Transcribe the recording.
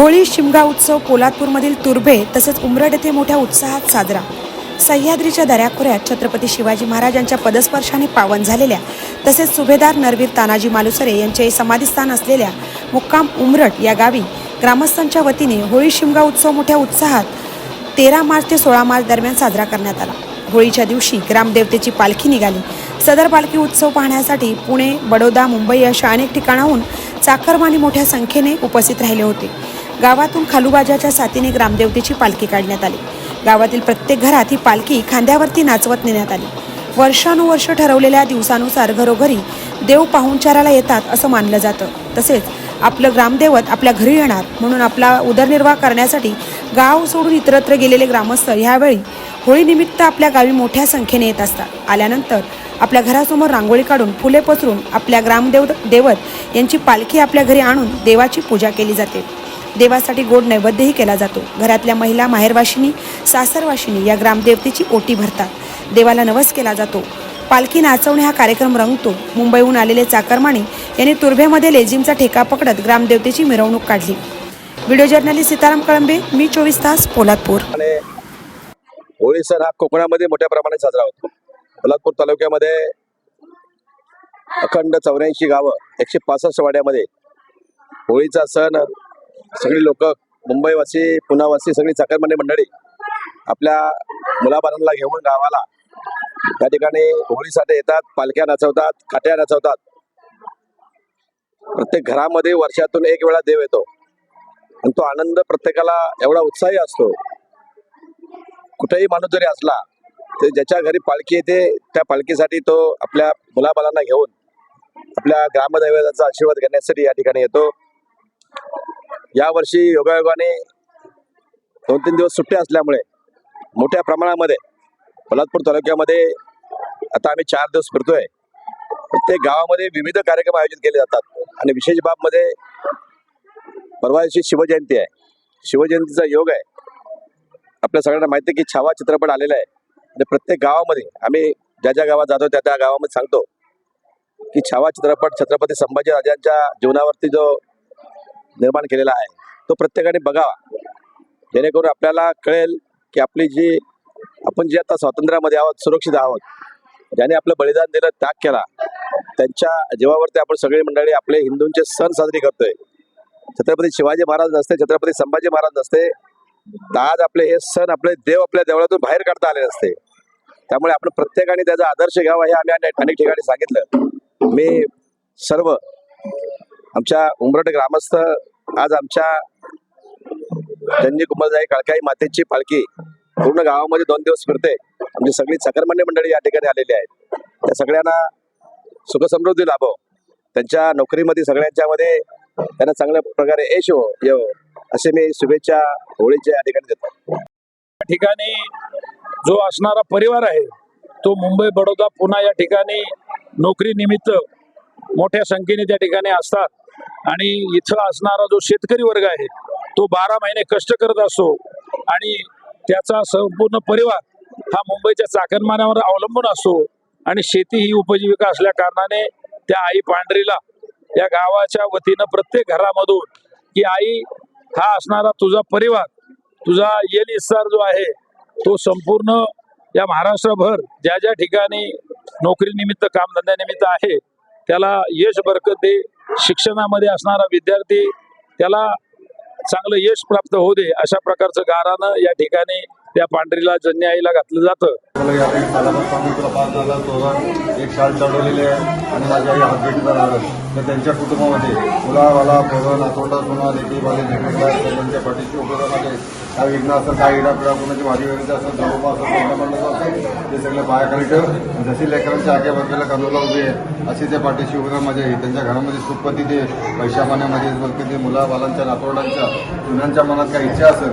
होळी शिमगा उत्सव पोलादपूरमधील तुर्भे तसेच उमरड येथे मोठ्या उत्साहात साजरा. सह्याद्रीच्या दऱ्याखोऱ्यात छत्रपती शिवाजी महाराजांच्या पदस्पर्शाने पावन झालेल्या तसेच सुभेदार नरवीर तानाजी मालुसरे यांचे समाधीस्थान असलेल्या मुक्काम उमरट या गावी ग्रामस्थांच्या वतीने होळी शिमगा उत्सव मोठ्या उत्साहात तेरा मार्च ते सोळा मार्च दरम्यान साजरा करण्यात आला. होळीच्या दिवशी ग्रामदेवतेची पालखी निघाली. सदर पालखी उत्सव पाहण्यासाठी पुणे बडोदा मुंबई अशा अनेक ठिकाणाहून चाकरमानी मोठ्या संख्येने उपस्थित राहिले होते. गावातून खालूबाजाच्या साथीने ग्रामदेवतेची पालखी काढण्यात आली. गावातील प्रत्येक घरात ही पालखी खांद्यावरती नाचवत नेण्यात आली. वर्षानुवर्ष ठरवलेल्या दिवसानुसार घरोघरी देव पाहुणचाराला येतात असं मानलं जातं. तसेच आपलं ग्रामदैवत आपल्या घरी येणार म्हणून आपला उदरनिर्वाह करण्यासाठी गाव सोडून इतरत्र गेलेले ग्रामस्थ ह्यावेळी होळीनिमित्त आपल्या गावी मोठ्या संख्येने येत असतात. आल्यानंतर आपल्या घरासमोर रांगोळी काढून फुले पसरून आपल्या ग्रामदेव देवत यांची पालखी आपल्या घरी आणून देवाची पूजा केली जाते. देवासाठी गोड नैवेद्यही केला जातो. घरातल्या महिला माहेरवाशिनी सासरवाशिनी या ग्रामदेवतेची ओटी भरतात. देवाला नवस केला जातो. पालखी नाचवणे हा कार्यक्रम रंगतो. मुंबईहून आलेले चाकरमाणी यांनी तुर्भेमध्ये लेझिमचा ठेका पकडत ग्रामदेवतेची मिरवणूक काढली. व्हिडिओ जर्नलिस्ट सीताराम कळंबे मी चोवीस तास पोलादपूर. होळी सण हा कोकणामध्ये मोठ्या प्रमाणात साजरा होतो. पोलादपूर तालुक्यामध्ये अखंड चौऱ्याऐंशी गावं एकशे पासष्ट वाड्यामध्ये होळीचा सण सगळी लोक मुंबईवासी पुण्यावासी सगळी चाकरमानी मंडळी आपल्या मुलाबाळांना घेऊन गावाला. त्या ठिकाणी होळीसाठी येतात पालख्या नाचवतात काट्या नाचवतात. प्रत्येक घरामध्ये वर्षातून एक वेळा देव येतो. आणि तो आनंद प्रत्येकाला एवढा उत्साही असतो. कुठेही माणूस जरी असला तर ज्याच्या घरी पालखी येते त्या पालखीसाठी तो आपल्या मुलाबालांना घेऊन आपल्या ग्रामदैवताचा आशीर्वाद घेण्यासाठी या ठिकाणी येतो. यावर्षी योगायोगाने दोन तीन दिवस सुट्ट्या असल्यामुळे मोठ्या प्रमाणामध्ये पोलादपूर तालुक्यामध्ये आता आम्ही चार दिवस फिरतोय. प्रत्येक गावामध्ये विविध कार्यक्रम आयोजित केले जातात आणि विशेष बाबमध्ये परवा दिवशी शिवजयंती आहे. शिवजयंतीचा योग आहे. आपल्या सगळ्यांना माहिती आहे की छावा चित्रपट आलेला आहे. आणि प्रत्येक गावामध्ये आम्ही ज्या ज्या गावात जातो त्या त्या गावामध्ये सांगतो की छावा चित्रपट छत्रपती संभाजी राजांच्या जीवनावरती जो निर्माण केलेला आहे. तो प्रत्येकाने बघावा. जेणेकरून आपल्याला कळेल की आपली जी आपण जे आता स्वातंत्र्यामध्ये आहोत सुरक्षित आहोत ज्याने आपलं बलिदान दिलं त्याग केला त्यांच्या जीवावरती आपण सगळी मंडळी आपले हिंदूंचे सण साजरे करतोय. छत्रपती शिवाजी महाराज नसते छत्रपती संभाजी महाराज नसते आज आपले हे सण आपले देव आपल्या देवळातून बाहेर काढता आले नसते. त्यामुळे आपण प्रत्येकाने त्याचा आदर्श घ्यावा हे आम्ही अनेक अनेक ठिकाणी सांगितलं. मी सर्व आमच्या उमरट ग्रामस्थ आज आमच्या धन्य कुंभलजाई काळकाई मातेची पालखी पूर्ण गावामध्ये दोन दिवस फिरते. आमची सगळी सकरमान्य मंडळी या ठिकाणी आलेली आहेत. त्या सगळ्यांना सुखसमृद्धी लाभो. त्यांच्या नोकरीमध्ये सगळ्यांच्यामध्ये त्यांना चांगल्या प्रकारे यश हो येव असे मी शुभेच्छा होळीच्या या ठिकाणी देतो. या ठिकाणी जो असणारा परिवार आहे तो मुंबई बडोदा पुन्हा या ठिकाणी नोकरी निमित्त मोठ्या संख्येने त्या ठिकाणी असतात. आणि इथं असणारा जो शेतकरी वर्ग आहे तो बारा महिने कष्ट करत असतो. आणि त्याचा संपूर्ण परिवार हा मुंबईच्या चाकणमान्यावर अवलंबून असतो. आणि शेती ही उपजीविका असल्या कारणाने त्या आई पांढरीला या गावाच्या वतीनं प्रत्येक घरामधून की आई हा असणारा तुझा परिवार तुझा येल इस्तार जो आहे तो संपूर्ण या महाराष्ट्रभर ज्या ज्या ठिकाणी नोकरीनिमित्त कामधंद्यानिमित्त आहे त्याला यश बरकत दे. शिक्षणामध्ये असणारा विद्यार्थी त्याला चांगलं यश प्राप्त होऊ दे अशा प्रकारचं गारानं या ठिकाणी त्या पांढरीला जन्य आईला घातलं जातं. एक शाल चढवलेली आहे आणि माझ्या आई हातभेटीला राहत तर त्यांच्या कुटुंबामध्ये मुला वाला पोरं नातोंडा सोना लेकी वाले त्यांच्या पाठीशी उभं राहते काही विघ्न असं काही इडापिडा कोणाची भाजी वगैरे असं जवळपास असेल ते सगळं बायाखाली ठेव जशी लेकरांच्या आग्या बाजूला कानूला उभी आहे अशी त्या पाठीशी उभं राहा माझ्या त्यांच्या घरामध्ये सुखपती ते पैशा पैशामान्यामध्ये बलकं ते मुला बालांच्या नातोंडांच्या जुन्यांच्या मनात काही इच्छा असेल